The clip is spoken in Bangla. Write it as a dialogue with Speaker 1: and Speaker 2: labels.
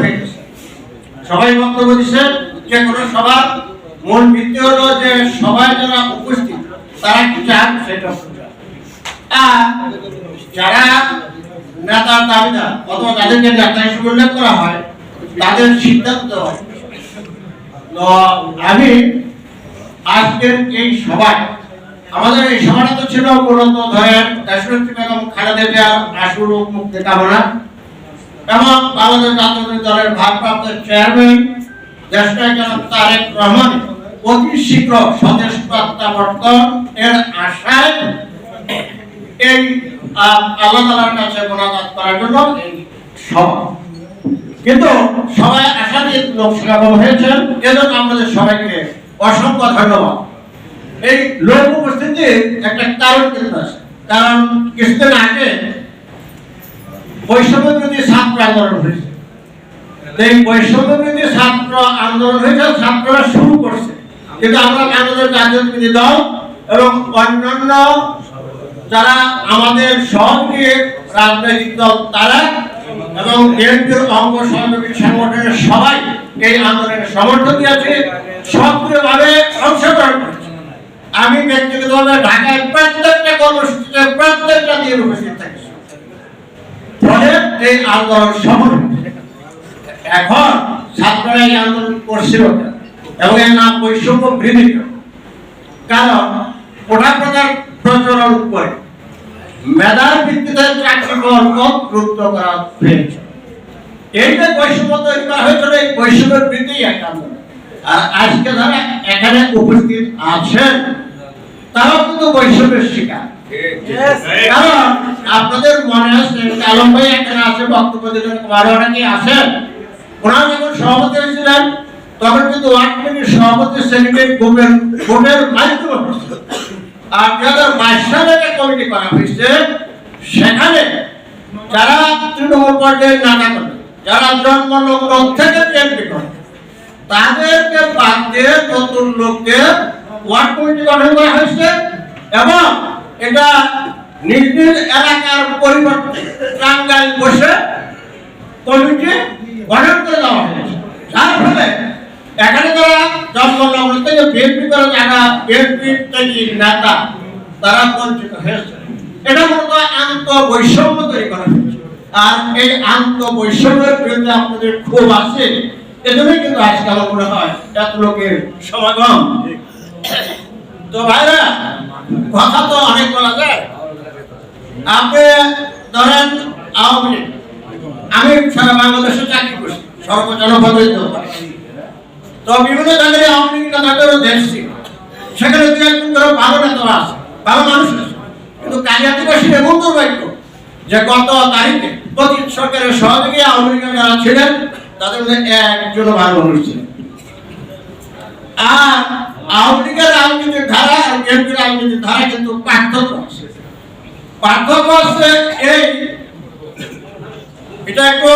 Speaker 1: হয়ে সবাই বক্তব্য যে কোনো সবার মূল ভিত্তি হলো যে সবাই যারা উপস্থিত, তারা কি যারা নেতার দাবিদার অথবা যাদেরকে নেতা হিসেবে করা হয়, তাদের সিদ্ধান্ত আমি আজকের এই সভায়, আমাদের এই সভাটা তো ছিল মূলত ধরেন দেশনেত্রী বেগম, খালেদা মুক্তি কামনা এবং বাংলাদেশ জাতীয় দলের ভারপ্রাপ্ত চেয়ারম্যান দেশনায়ক জনাব তারেক রহমান অতি শীঘ্র স্বদেশ প্রত্যাবর্তন এর আশায় এই আল্লাহ তালার কাছে মোনাজাত করার জন্য এই সভা। কিন্তু সবাই আশাতীত লোক সমাগম হয়েছেন এজন্য আমাদের সবাইকে অসংখ্য ধন্যবাদ। এই লোক উপস্থিতির একটা কারণ কিন্তু আছে। কারণ কিছুদিন আগে বৈষম্য বিরোধী ছাত্র আন্দোলন হয়েছে। এই বৈষম্য বিরোধী ছাত্র আন্দোলন হয়েছে শুরু করছে। কিন্তু আমরা বাংলাদেশ জাতীয়তাবাদী দল এবং অন্যান্য যারা আমাদের সহযোগী রাজনৈতিক দল তারা এবং বিএনপির অঙ্গ সহযোগী সংগঠনের সবাই এই আন্দোলনের সমর্থন দিয়েছে সক্রিয়ভাবে অংশগ্রহণ করেছে। আমি ব্যক্তিগতভাবে ঢাকায় প্রত্যেকটা কর্মসূচিতে প্রত্যেকটা দিন উপস্থিত থাকি। আন্দোলন সফল এখন ছাত্ররা এই আন্দোলন করছিল? এবং এর নাম বৈষম্য বৃদ্ধি কারণ ওটা প্রচার প্রচলন করে মেধার ভিত্তিতে চাকরি কর্ম গুরুত্ব করা হয়েছে। এই যে বৈষম্য তৈরি করা হয়েছিল এই বৈষম্যের বৃদ্ধি এক আন্দোলন। আর আজকে যারা এখানে উপস্থিত আছেন, তারাও কিন্তু বৈষম্যের শিকার। আপনাদের মনে আছে আলম ভাই এখানে আছে, বক্তব্য দিলেন আরও অনেকে আছেন ওনারা যখন সভাপতি হয়েছিলেন, তখন কিন্তু ওয়ার্ড সভাপতি সেক্রেটারি গ্রুপের ভোটের মাধ্যমে। আর দু কমিটি করা হয়েছে, সেখানে যারা তৃণমূল পর্যায়ে নানা করে যারা জন্মলগ্ন থেকে বিএনপি করে তাদেরকে বাদ দিয়ে নতুন লোককে ওয়ার্ড কমিটি গঠন করা হয়েছে এবং এটা নিজ এলাকার পরিবর্তে টাঙ্গাইল বসে কমিটি গঠন করে দেওয়া হয়েছে। যার ফলে এখানে যারা জন্মলগ্ন থেকে বিএনপি করে যারা বিএনপি থেকে নেতা, তারা বঞ্চিত হয়েছে। এটা মূলত আন্ত বৈষম্য তৈরি করা হয়েছে। আর এই আন্ত বৈষম্যের বিরুদ্ধে আপনাদের খুব আছে, এজন্যই কিন্তু আজকাল মনে হয় এত লোকের সমাগম। তো ভাইরা কথা তো অনেক বলা যায়। আপনি ধরেন আওয়ামী লীগ, আমি সারা বাংলাদেশে চাকরি করছি সর্বজনপদে তো বিভিন্ন জায়গায় আওয়ামী লীগ নেতাদেরও দেশ ছিল। সেখানে দু একজন ধরো ভালো নেতারা আছে, ভালো মানুষ আছে। কিন্তু কালিয়াতিবাসীর এমন দুর্ভাগ্য যে গত তারিখে প্রতি সরকারের সহযোগী আওয়ামী লীগের যারা ছিলেন, তাদের মধ্যে একজনও ভালো মানুষ ছিলেন। আর আওয়ামী লীগের রাজনীতির ধারা আর বিএনপির রাজনীতির ধারা কিন্তু পার্থক্য আছে। পার্থক্য আছে এই, এটা একটু